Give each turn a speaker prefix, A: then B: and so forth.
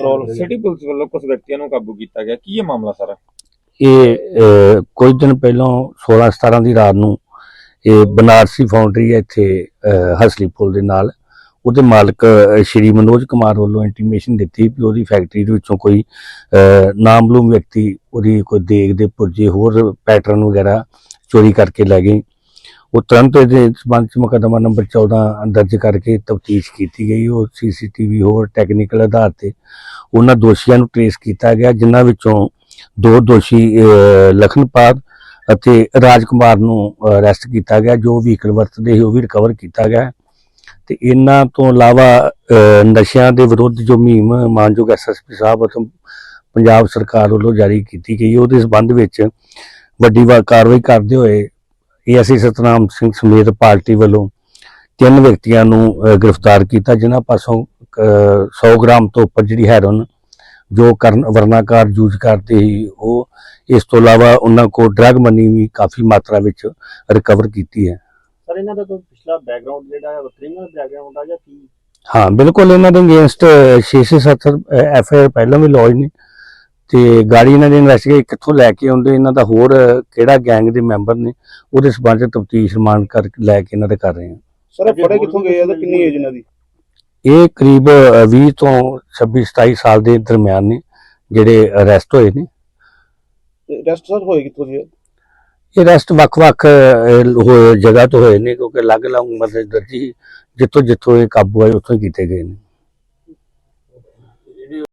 A: Role city police ਵੱਲੋਂ ਕੁਝ ਵਿਅਕਤੀਆਂ ਨੂੰ ਕਾਬੂ ਕੀਤਾ ਗਿਆ। ਕੀ ਇਹ ਮਾਮਲਾ ਸਾਰਾ?
B: ਇਹ ਕੁਝ ਦਿਨ ਪਹਿਲਾਂ 16 17 ਦੀ ਰਾਤ ਨੂੰ ਇਹ ਬਨਾਰਸੀ ਫਾਊਂਡਰੀ ਹੈ ਇੱਥੇ ਹਸਲੀ ਪੁਲ ਦੇ ਨਾਲ। ਉਹਦੇ ਮਾਲਕ ਸ਼੍ਰੀ ਮਨੋਜ ਕੁਮਾਰ ਵੱਲੋਂ ਇੰਟੀਮੇਸ਼ਨ ਦਿੱਤੀ ਕਿ ਉਹਦੀ ਫੈਕਟਰੀ ਦੇ ਵਿੱਚੋਂ ਕੋਈ ਨਾਮਲੂਮ ਵਿਅਕਤੀ ਉਹਦੀ ਕੋਈ ਦੇਗ ਦੇ ਪੁਰਜੇ ਹੋਰ ਪੈਟਰਨ ਵਗੈਰਾ ਚੋਰੀ ਕਰਕੇ ਲੈ ਗਏ। ਉਹ ਤੁਰੰਤ ਇਹਦੇ ਸਬੰਧ ਚ ਮੁਕੱਦਮਾ ਨੰਬਰ 14 ਦਰਜ ਕਰਕੇ ਤਫਤੀਸ਼ ਕੀਤੀ ਗਈ। ਉਹ ਸੀਸੀਟੀਵੀ ਹੋਰ ਟੈਕਨੀਕਲ ਆਧਾਰ ਤੇ ਉਹਨਾਂ ਦੋਸ਼ੀਆਂ ਨੂੰ ਟ੍ਰੇਸ ਕੀਤਾ ਗਿਆ, ਜਿਨ੍ਹਾਂ ਵਿੱਚੋਂ ਦੋ ਦੋਸ਼ੀ ਲਖਨਪਾਲ ਅਤੇ ਰਾਜਕੁਮਾਰ ਨੂੰ ਅਰੈਸਟ ਕੀਤਾ ਗਿਆ, ਜੋ ਵਹੀਕਲ ਵਰਤਦੇ ਸੀ, ਉਹ ਵੀ ਰਿਕਵਰ ਕੀਤਾ ਗਿਆ। ਤੇ ਇਹਨਾਂ ਤੋਂ ਇਲਾਵਾ ਨਸ਼ਿਆਂ ਦੇ ਵਿਰੁੱਧ ਜੋ ਮੁਹਿੰਮ ਮਾਨਯੋਗ ਐਸਐਸਪੀ ਸਾਹਿਬ ਅਤੇ ਪੰਜਾਬ ਸਰਕਾਰ ਵੱਲੋਂ ਜਾਰੀ ਕੀਤੀ ਗਈ, ਉਹਦੇ ਸਬੰਧ ਵਿੱਚ ਵੱਡੀ ਵਾ, ਕਾਰਵਾਈ ਕਰਦੇ ਹੋਏ ਏਐਸਆਈ ਸਤਨਾਮ ਸਿੰਘ ਸਮੇਤ ਪਾਰਟੀ ਵੱਲੋਂ ਤਿੰਨ ਵਿਅਕਤੀਆਂ ਨੂੰ ਗ੍ਰਿਫਤਾਰ ਕੀਤਾ ਜਿਨ੍ਹਾਂ ਪਾਸੋਂ ਅਹ, 100 ਗ੍ਰਾਮ ਤੋਂ ਉੱਪਰ ਜਿਹੜੀ ਹੈਰੋਨ ਜੋ ਕਰਨ ਵਰਨਾਕਾਰ ਯੂਜ਼ ਕਰਦੇ ਸੀ ਉਹ ਇਸ ਤੋਂ ਇਲਾਵਾ ਉਹਨਾਂ ਕੋਲ ਡਰਗ ਮਨੀ ਵੀ ਕਾਫੀ ਮਾਤਰਾ ਵਿੱਚ ਰਿਕਵਰ ਕੀਤੀ ਹੈ।
C: ਸਰ ਇਹਨਾਂ ਦਾ ਕੋਈ ਪਿਛਲਾ ਬੈਕਗ੍ਰਾਉਂਡ ਜਿਹੜਾ ਹੈ ਕ੍ਰਿਮੀਨਲ ਬੈਕਗ੍ਰਾਉਂਡ ਆ ਜਾਂ ਕੀ?
B: ਹਾਂ ਬਿਲਕੁਲ ਇਹਨਾਂ ਦੇ ਅਗੇਂਸਟ 670 ਐਫ ਆਈ ਆਰ ਪਹਿਲਾਂ ਵੀ ਲੌਜ ਨੇ। ਤੇ ਗਾੜੀ ਇਹਨਾਂ ਦੇ ਇਨਵੈਸਟੀਗੇਟ ਕਿੱਥੋਂ ਲੈ ਕੇ ਆਉਂਦੇ ਇਹਨਾਂ ਦਾ ਹੋਰ ਕਿਹੜਾ ਗੈਂਗ ਦੇ ਮੈਂਬਰ ਨੇ ਉਹਦੇ ਸਬੰਧ ਚ ਤਫਤੀਸ਼ ਰਿਮਾਂਡ ਕਰ ਲੈ ਕੇ ਇਹਨਾਂ ਦੇ ਕਰ ਰਹੇ ਹਾਂ
D: ਸਰ ਇਹ ਫੜੇ ਕਿੱਥੋਂ ਗਏ ਆ ਤੇ ਕਿੰਨੀ ਏਜ ਇਹਨਾਂ ਦੀ?
B: ਇਹ ਕਰੀਬ ਅ, 20 ਤੋਂ 26 27 ਸਾਲ ਦੇ ਦਰਮਿਆਨ ਨੇ ਜਿਹੜੇ ਅਰੈਸਟ ਹੋਏ ਨੇ।
D: ਰੈਸਟ ਸਰ ਹੋਏ ਕਿੱਥੋਂ ਆ?
B: ਇਹ ਰੈਸਟ ਵੱਖ-ਵੱਖ ਜਗ੍ਹਾ ਤੋਂ ਹੋਏ ਨੇ ਕਿਉਂਕਿ ਅਲੱਗ-ਅਲੱਗ ਉਮਰ ਦੇ ਦਰਜੀ ਜਿੱਥੋਂ ਜਿੱਥੋਂ ਇਹ ਕਾਬੂ ਆਏ ਉੱਥੋਂ ਕੀਤੇ ਗਏ ਨੇ।